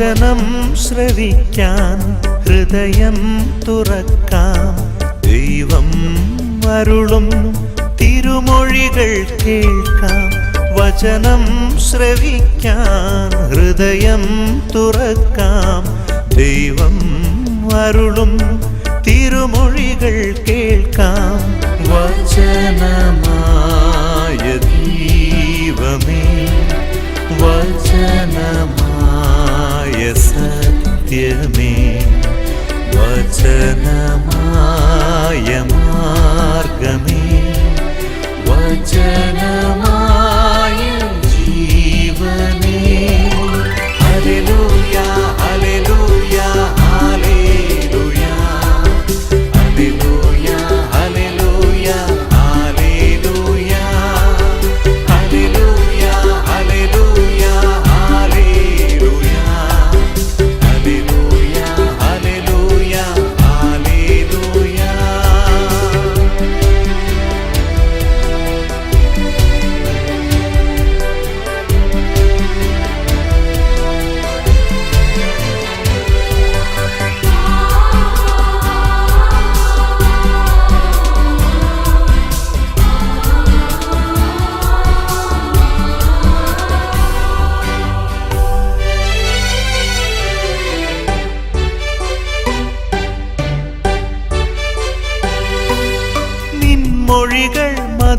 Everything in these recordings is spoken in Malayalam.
വചനം ശ്രവിക്കാൻ ഹൃദയം തുറക്കാം. ദൈവം അരുളും തിരുമൊഴികൾ കേൾക്കാം. വചനം ശ്രവിക്കാൻ ഹൃദയം തുറക്കാം. ദൈവം അരുളും തിരുമൊഴികൾ കേൾക്കാം. നിത്യമേ വചനമാ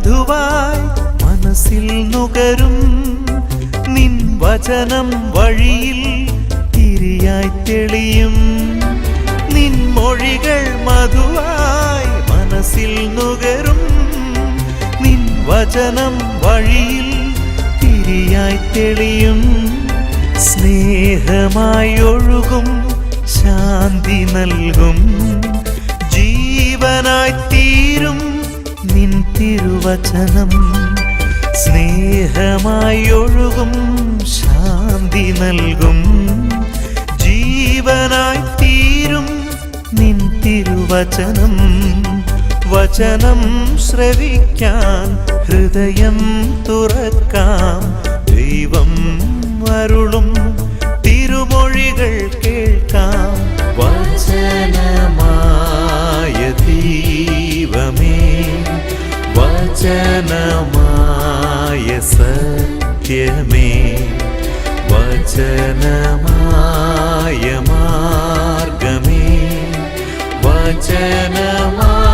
മധുവായി മനസ്സിൽ നുകരും. നിൻ വചനം വഴിയിൽ തിരിയായി തെളിയും. നിൻ മൊഴികൾ മധുവായി മനസ്സിൽ നുകരും. നിൻ വചനം വഴിയിൽ തിരിയായി തെളിയും. സ്നേഹമായി ഒഴുകും ശാന്തി നൽകും. തിരുവചനം സ്നേഹമായി ഒഴുകും ശാന്തി നൽകും. ജീവനായി തീരും നിൻ തിരുവചനം. വചനം ശ്രവിക്കാൻ ഹൃദയം തുറക്കാം. ദൈവം അരുളും തിരുമൊഴികൾ കേൾക്കാം. വചനമായ സത്യമേ വചനമായ മാർഗമേ വചനമായ